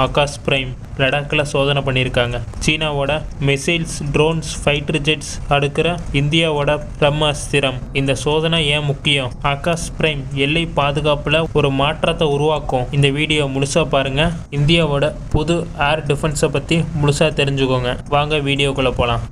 Akash prime லடாக்கில் சோதனை பண்ணியிருக்காங்க. சீனாவோட மிசைல்ஸ் ட்ரோன்ஸ் ஃபைட்டர் ஜெட்ஸ் அடுக்கிற இந்தியாவோட பிரம்மாஸ்திரம் இந்த சோதனை ஏன் முக்கியம்? ஆகாஷ் பிரைம் எல்லை பாதுகாப்பில் ஒரு மாற்றத்தை உருவாக்கும். இந்த வீடியோ முழுசாக பாருங்கள் இந்தியாவோட புது ஏர் டிஃபென்ஸை பற்றி முழுசாக தெரிஞ்சுக்கோங்க. வாங்க வீடியோக்குள்ளே போகலாம்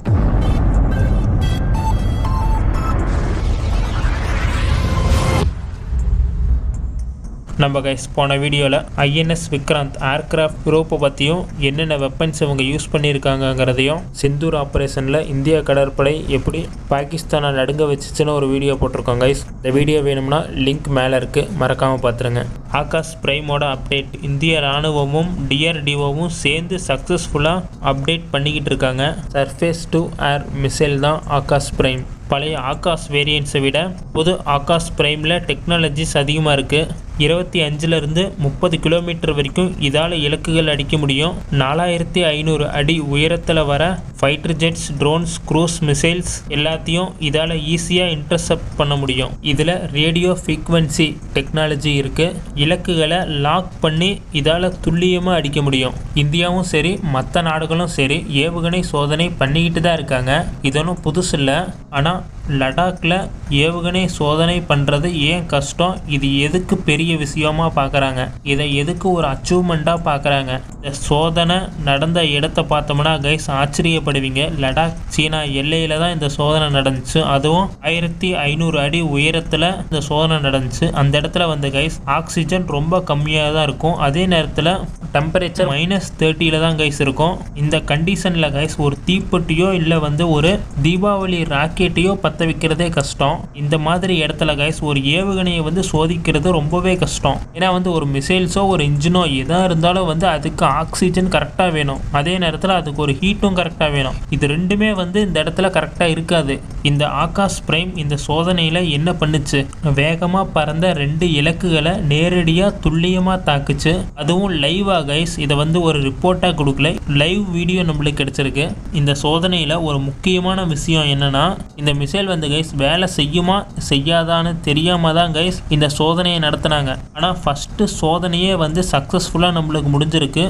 நம்ம கைஸ் போன வீடியோவில் ஐஎன்எஸ் விக்ராந்த் ஏர்கிராஃப்ட் யூரோப்பை பற்றியும் என்னென்ன வெப்பன்ஸ் இவங்க யூஸ் பண்ணியிருக்காங்கங்கிறதையும் சிந்தூர் ஆப்ரேஷனில் இந்திய கடற்படை எப்படி பாகிஸ்தானை நடுங்க வச்சுச்சுன்னு ஒரு வீடியோ போட்டிருக்கோம் கைஸ் இந்த வீடியோ வேணும்னா லிங்க் மேலே இருக்குது மறக்காமல் பார்த்துருங்க ஆகாஷ் பிரைமோட அப்டேட் இந்திய ராணுவமும் டிஆர்டிஓவும் சேர்ந்து சக்ஸஸ்ஃபுல்லாக அப்டேட் பண்ணிக்கிட்டு இருக்காங்க. சர்ஃபேஸ் டு ஏர் மிசைல் தான் ஆகாஷ் பிரைம் பழைய ஆகாஷ் வேரியன்ஸை விட புது ஆகாஷ் பிரைமில் டெக்னாலஜிஸ் அதிகமாக இருக்குது இருபத்தி அஞ்சுலேருந்து முப்பது கிலோமீட்டர் வரைக்கும் இதால் இலக்குகள் அடிக்க முடியும். நாலாயிரத்தி ஐநூறு அடி உயரத்தில் வர fighter jets drones cruise missiles எல்லாத்தையும் இதால் ஈஸியாக இன்டர்செப்ட் பண்ண முடியும். இதில் ரேடியோ ஃப்ரீக்வன்சி டெக்னாலஜி இருக்குது இலக்குகளை லாக் பண்ணி இதால் துல்லியமாக அடிக்க முடியும். இந்தியாவும் சரி மற்ற நாடுகளும் சரி ஏவுகணை சோதனை பண்ணிக்கிட்டு தான் இருக்காங்க. இதொன்றும் புதுசு இல்லை ஆனால் லடாக்கில் ஏவுகணை சோதனை பண்ணுறது ஏன் கஷ்டம்? இது எதுக்கு பெரிய விஷயமா பார்க்குறாங்க இதை எதுக்கு ஒரு அச்சீவ்மெண்ட்டாக பார்க்குறாங்க இந்த சோதனை நடந்த இடத்த பார்த்தோம்னா கைஸ் ஆச்சரியப்படுவீங்க. லடாக் சீனா எல்லையில் தான் இந்த சோதனை நடந்துச்சு. அதுவும் ஆயிரத்தி ஐநூறு அடி உயரத்தில் இந்த சோதனை நடந்துச்சு. அந்த இடத்துல வந்து கைஸ் ஆக்சிஜன் ரொம்ப கம்மியாக தான் இருக்கும். அதே நேரத்தில் டெம்பரேச்சர் மைனஸ் தேர்ட்டியில் தான் கைஸ் இருக்கும். இந்த கண்டிஷனில் கைஸ் ஒரு தீப்பெட்டியோ இல்லை வந்து ஒரு தீபாவளி ராக்கெட்டையோ பற்ற வைக்கிறதே கஷ்டம். இந்த மாதிரி இடத்துல கைஸ் ஒரு ஏவுகணையை வந்து சோதிக்கிறது ரொம்பவே கஷ்டம். ஏன்னா வந்து ஒரு மிசைல்ஸோ ஒரு இன்ஜினோ எதாக இருந்தாலும் வந்து அதுக்கு ஆக்சிஜன் கரெக்டாக வேணும். அதே நேரத்தில் அதுக்கு ஒரு ஹீட்டும் கரெக்டாக வேணும். இது ரெண்டுமே வந்து இந்த இடத்துல கரெக்டாக இருக்காது. இந்த ஆகாஷ் பிரைம் இந்த சோதனையில் என்ன பண்ணுச்சு? வேகமாக பறந்த ரெண்டு இலக்குகளை நேரடியாக துல்லியமாக தாக்குச்சு. அதுவும் லைவாக கைஸ் இதை வந்து ஒரு ரிப்போர்ட்டாக கொடுக்கல. லைவ் வீடியோ நம்மளுக்கு கிடைச்சிருக்கு. இந்த சோதனையில் ஒரு முக்கியமான விஷயம் என்னன்னா இந்த மிசைல் வந்து கைஸ் வேலை செய்யுமா செய்யாதான்னு தெரியாமல் தான் கைஸ் இந்த சோதனையை நடத்தினாங்க. ஆனால் ஃபஸ்ட்டு சோதனையே வந்து சக்ஸஸ்ஃபுல்லாக நம்மளுக்கு முடிஞ்சிருக்கு.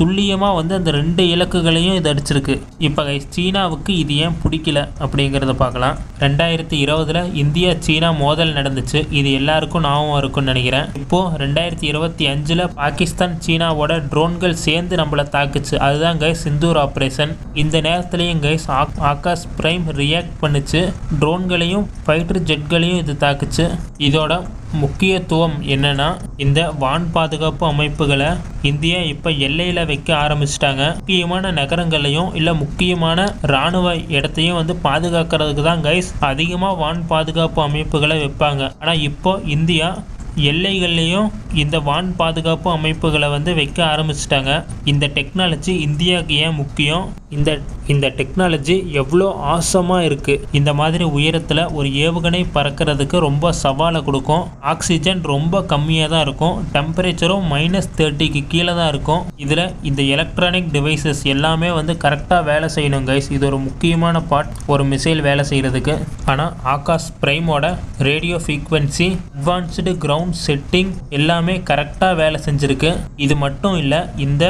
துல்லியமாக வந்து அந்த ரெண்டு இலக்குகளையும் இது அடிச்சிருக்கு. இப்போ கைஸ் சீனாவுக்கு இது ஏன் பிடிக்கல அப்படிங்கிறத பார்க்கலாம். ரெண்டாயிரத்தி இருபதில் இந்தியா சீனா மோதல் நடந்துச்சு. இது எல்லாருக்கும் ஞாபகம் இருக்கும்னு நினைக்கிறேன். இப்போது ரெண்டாயிரத்தி இருபத்தி அஞ்சில் பாகிஸ்தான் சீனாவோட ட்ரோன்கள் சேர்ந்து நம்மளை தாக்குச்சு. அதுதான் கைஸ் சிந்தூர் ஆப்ரேஷன் இந்த நேரத்துலையும் கைஸ் ஆகாஷ் பிரைம் ரியாக்ட் பண்ணுச்சு. ட்ரோன்களையும் ஃபைட்டர் ஜெட்களையும் இது தாக்குச்சு. இதோட முக்கியத்துவம் என்னன்னா இந்த வான் பாதுகாப்பு அமைப்புகளை இந்தியா இப்போ எல்லையில் வைக்க ஆரம்பிச்சிட்டாங்க. முக்கியமான நகரங்களையும் இல்லை முக்கியமான இராணுவ இடத்தையும் வந்து பாதுகாக்கிறதுக்கு தான் கைஸ் அதிகமாக வான் பாதுகாப்பு அமைப்புகளை வைப்பாங்க. ஆனால் இப்போ இந்தியா எல்லைகள்லேயும் இந்த வான் பாதுகாப்பு அமைப்புகளை வந்து வைக்க ஆரம்பிச்சிட்டாங்க. இந்த டெக்னாலஜி இந்தியாவுக்கு ஏன் முக்கியம்? இந்த இந்த டெக்னாலஜி எவ்வளோ ஆசமாக இருக்குது இந்த மாதிரி உயரத்தில் ஒரு ஏவுகணை பறக்கிறதுக்கு ரொம்ப சவாலை கொடுக்கும். ஆக்சிஜன் ரொம்ப கம்மியாக தான் இருக்கும். டெம்பரேச்சரும் மைனஸ் தேர்ட்டிக்கு கீழே தான் இருக்கும். இதில் இந்த எலக்ட்ரானிக் டிவைசஸ் எல்லாமே வந்து கரெக்டாக வேலை செய்யணும் கைஸ் இது ஒரு முக்கியமான பார்ட் ஒரு மிசைல் வேலை செய்கிறதுக்கு ஆனால் Akash பிரைமோட radio frequency advanced ground setting எல்லாமே கரெக்டாக வேலை செஞ்சுருக்கு. இது மட்டும் இல்லை இந்த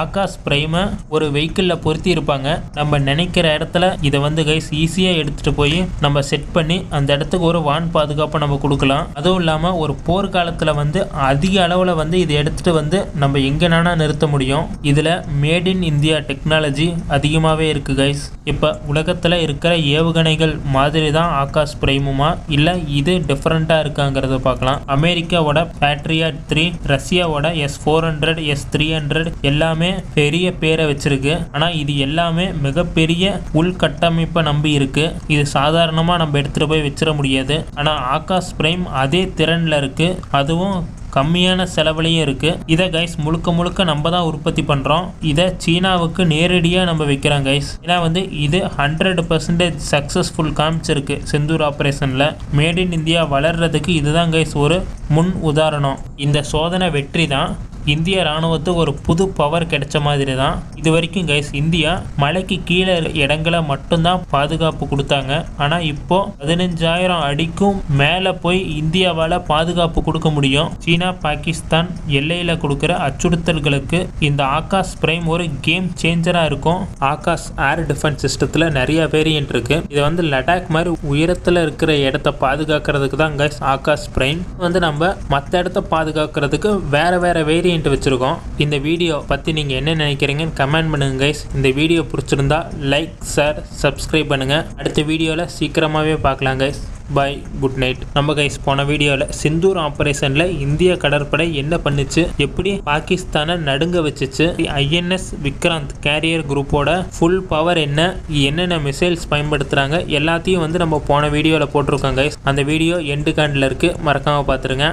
ஆகாஷ் பிரைமை ஒரு வெஹிக்கிளில் பொருத்தி இருப்பாங்க நம்ம நினைக்கிற இடத்துல இதை வந்து கைஸ் ஈஸியாக எடுத்துகிட்டு போய் நம்ம செட் பண்ணி அந்த இடத்துக்கு ஒரு வான் பாதுகாப்பை நம்ம கொடுக்கலாம். அதுவும் இல்லாமல் ஒரு போர்க்காலத்தில் வந்து அதிக அளவில் வந்து இதை எடுத்துகிட்டு வந்து நம்ம எங்கேனானா நிறுத்த முடியும். இதில் மேட் இன் இந்தியா டெக்னாலஜி அதிகமாகவே இருக்குது கைஸ் இப்போ உலகத்தில் இருக்கிற ஏவுகணைகள் மாதிரி தான் ஆகாஷ் பிரைமுமா இல்லை இது டிஃப்ரெண்ட்டாக இருக்காங்கிறத பார்க்கலாம். அமெரிக்காவோட பேட்ரியாட் த்ரீ ரஷ்யாவோட S four hundred S three hundred எல்லாமே பெரிய பேரை வச்சிருக்கு. ஆனால் இது எல்லாமே மிகப்பெரிய உள்கட்டமைப்பை நம்பி இருக்கு. இது சாதாரணமாக நம்ம எடுத்துகிட்டு போய் வச்சிட முடியாது. ஆனால் ஆகாஷ் பிரைம் அதே திறனில் இருக்கு. அதுவும் கம்மியான செலவுலையும் இருக்குது இதை கைஸ் முழுக்க முழுக்க நம்ம தான் உற்பத்தி பண்ணுறோம் இதை சீனாவுக்கு நேரடியாக நம்ம வைக்கிறோம் கைஸ் ஏன்னா வந்து இது ஹண்ட்ரட் பர்சன்டேஜ் சக்ஸஸ்ஃபுல் காமிச்சிருக்கு செந்தூர் ஆப்ரேஷனில் மேட் இன் இந்தியா வளர்றதுக்கு இதுதான் கைஸ் ஒரு முன் உதாரணம். இந்த சோதனை வெற்றி தான். இந்திய ராணுவத்துக்கு ஒரு புது பவர் கிடைச்ச மாதிரி தான் இது வரைக்கும் கைஸ் இந்தியா மலைக்கு கீழே இடங்களை மட்டும்தான் பாதுகாப்பு கொடுத்தாங்க. ஆனால் இப்போ பதினஞ்சாயிரம் அடிக்கும் மேலே போய் இந்தியாவால் பாதுகாப்பு கொடுக்க முடியும். சீனா பாகிஸ்தான் எல்லையில் கொடுக்குற அச்சுறுத்தல்களுக்கு இந்த ஆகாஷ் பிரைம் ஒரு கேம் சேஞ்சராக இருக்கும். ஆகாஷ் ஏர் டிஃபென்ஸ் சிஸ்டத்தில் நிறைய வேரியன்ட் இருக்கு. இது வந்து லடாக் மாதிரி உயரத்தில் இருக்கிற இடத்த பாதுகாக்கிறதுக்கு தான் கைஸ் ஆகாஷ் பிரைம் வந்து நம்ம மற்ற இடத்த பாதுகாக்கிறதுக்கு வேற வேற வேரியன்ட் வச்சிருக்கோம். இந்த வீடியோ பற்றி நீங்கள் என்ன நினைக்கிறீங்கன்னு கமெண்ட் பண்ணுங்க கைஸ் இந்த வீடியோ பிடிச்சிருந்தா லைக் ஷேர் சப்ஸ்கிரைப் பண்ணுங்க. அடுத்த வீடியோவில் சீக்கிரமாகவே பார்க்கலாம் கைஸ் பாய் குட் நைட் நம்ம கைஸ் போன வீடியோவில் சிந்தூர் ஆப்ரேஷனில் இந்திய கடற்படை என்ன பண்ணுச்சு? எப்படி பாகிஸ்தானை நடுங்க வச்சுச்சு? ஐஎன்எஸ் விக்ராந்த் கேரியர் குரூப்போட ஃபுல் பவர் என்ன? என்னென்ன மிசைல்ஸ் பயன்படுத்துகிறாங்க எல்லாத்தையும் வந்து நம்ம போன வீடியோவில் போட்டிருக்கோம் கைஸ் அந்த வீடியோ எண்டு காண்டில் இருக்குது மறக்காமல் பார்த்துருங்க.